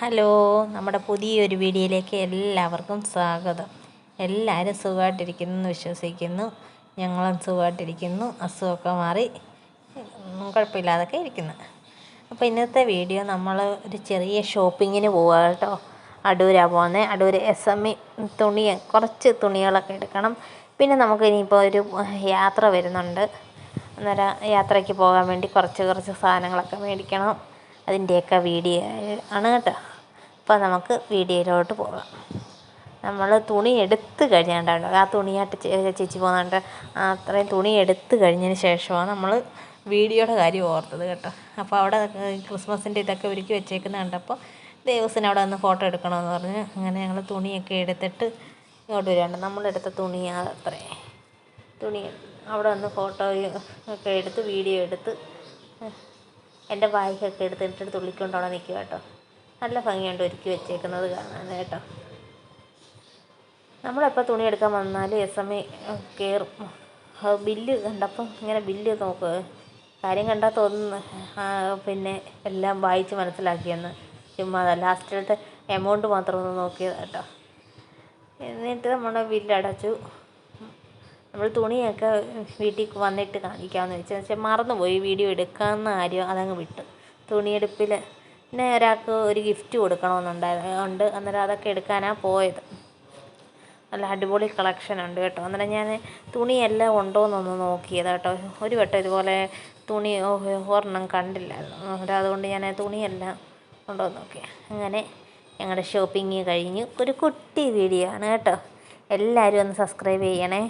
Hello നമ്മുടെ പുതിയൊരു വീഡിയോയിലേക്ക് എല്ലാവർക്കും സ്വാഗതം. എല്ലാവരും സുഖമായിട്ടിരിക്കുന്നു എന്ന് വിശ്വസിക്കുന്നു. ഞങ്ങളും സുഖമായിട്ടിരിക്കുന്നു അസുഖമൊക്കെ മാറി. കുഴപ്പമില്ലാതൊക്കെ ഇരിക്കുന്നു. അപ്പോൾ ഇന്നത്തെ വീഡിയോ നമ്മൾ ഒരു ചെറിയ ഷോപ്പിങ്ങിന് പോവുക കേട്ടോ. അടൂരാണ് പോകുന്നത് അടൂർ എസ് എം ഇ തുണി കുറച്ച് തുണികളൊക്കെ എടുക്കണം. പിന്നെ നമുക്ക് ഇനിയിപ്പോൾ ഒരു യാത്ര വരുന്നുണ്ട്. അന്നേരം യാത്രയ്ക്ക് പോകാൻ വേണ്ടി കുറച്ച് കുറച്ച് സാധനങ്ങളൊക്കെ മേടിക്കണം. അതിന്റെയൊക്കെ വീഡിയോ ആണ് കേട്ടോ. അപ്പോൾ നമുക്ക് വീഡിയോയിലോട്ട് പോകാം. നമ്മൾ തുണി എടുത്ത് കഴിഞ്ഞാണ്ടാണ്. ആ തുണിയായിട്ട് ചേച്ചി പോകുന്നുണ്ട് അത്രയും തുണി എടുത്ത് കഴിഞ്ഞതിന് ശേഷമാണ് നമ്മൾ വീഡിയോയുടെ കാര്യം ഓർത്തത് കേട്ടോ. അപ്പോൾ അവിടെ ക്രിസ്മസിന്റെ ഇതൊക്കെ ഒരുക്കി വെച്ചേക്കുന്നത് കണ്ടപ്പോൾ ദേവസിന് അവിടെ വന്ന് ഫോട്ടോ എടുക്കണമെന്ന് പറഞ്ഞ് അങ്ങനെ ഞങ്ങൾ തുണിയൊക്കെ എടുത്തിട്ട് ഇങ്ങോട്ട് വരികയാണ് നമ്മളെടുത്ത തുണി അത്രേ. തുണി അവിടെ വന്ന് ഫോട്ടോ ഒക്കെ എടുത്ത് വീഡിയോ എടുത്ത് എന്റെ വായിക്കൊക്കെ എടുത്തിട്ട് തുള്ളിക്കൊണ്ട് അവിടെ നിൽക്കുക കേട്ടോ. നല്ല ഭംഗിയുണ്ട് ഒരുക്കി വെച്ചേക്കുന്നത് കാണാൻ കേട്ടോ. നമ്മളെപ്പോൾ തുണി എടുക്കാൻ വന്നാലും എസ് എം ഐ കയറും ബില്ല് കണ്ടപ്പം ഇങ്ങനെ ബില്ല് നോക്കുക കാര്യം കണ്ടാൽ തോന്നുന്നു. പിന്നെ എല്ലാം വായിച്ച് മനസ്സിലാക്കിയെന്ന്. ചുമ്മാ ലാസ്റ്റിലത്തെ എമൗണ്ട് മാത്രം ഒന്ന് നോക്കിയത് കേട്ടോ. എന്നിട്ട് നമ്മുടെ ബില്ല് അടച്ചു നമ്മൾ തുണിയൊക്കെ വീട്ടിൽ വന്നിട്ട് കാണിക്കാമെന്ന് വെച്ചാൽ പക്ഷേ മറന്നുപോയി. വീഡിയോ എടുക്കാമെന്ന കാര്യം അതങ്ങ് വിട്ടു. തുണിയെടുപ്പിൽ പിന്നെ ഒരാൾക്ക് ഒരു ഗിഫ്റ്റ് കൊടുക്കണമെന്നുണ്ടായിരുന്നു. ഉണ്ട്. അന്നേരം അതൊക്കെ എടുക്കാനാണ് പോയത്. നല്ല അടിപൊളി കളക്ഷൻ ഉണ്ട് കേട്ടോ. അന്നേരം ഞാൻ തുണിയെല്ലാം ഉണ്ടോ എന്നൊന്ന് നോക്കിയത് കേട്ടോ. ഒരു വട്ടം ഇതുപോലെ തുണി ഒരെണ്ണം കണ്ടില്ലായിരുന്നു. അന്നേരം അതുകൊണ്ട് ഞാൻ തുണിയെല്ലാം ഉണ്ടോ എന്ന് നോക്കി. അങ്ങനെ ഞങ്ങളുടെ ഷോപ്പിംഗ് കഴിഞ്ഞു. ഒരു കുട്ടി വീഡിയോ ആണ് കേട്ടോ. എല്ലാവരും ഒന്ന് സബ്സ്ക്രൈബ് ചെയ്യണേ.